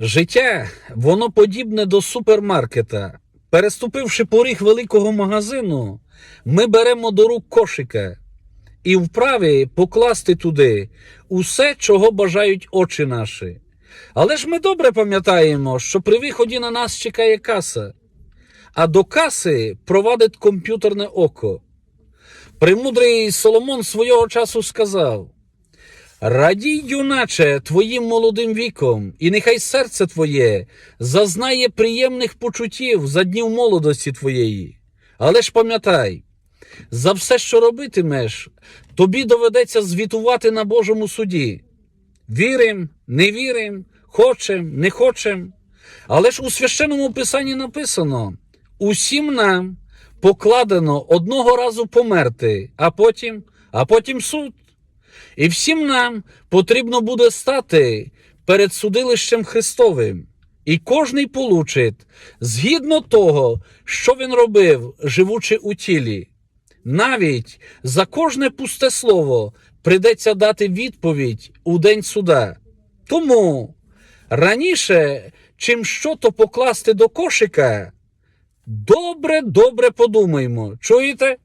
Життя, воно подібне до супермаркета. Переступивши поріг великого магазину, ми беремо до рук кошика і вправі покласти туди усе, чого бажають очі наші. Але ж ми добре пам'ятаємо, що при виході на нас чекає каса, а до каси провадить комп'ютерне око. Премудрий Соломон свого часу сказав: Радій, юначе, твоїм молодим віком, і нехай серце твоє зазнає приємних почуттів за днів молодості твоєї. Але ж пам'ятай, за все, що робитимеш, тобі доведеться звітувати на Божому суді. Вірим, не вірим, хочем, не хочем. Але ж у священному писанні написано: усім нам покладено одного разу померти, а потім, а потім суд. І всім нам потрібно буде стати перед судилищем Христовим. І кожний получить згідно того, що він робив, живучи у тілі. Навіть за кожне пусте слово прийдеться дати відповідь у день суда. Тому раніше, чим що то покласти до кошика, добре, добре подумаймо. Чуєте?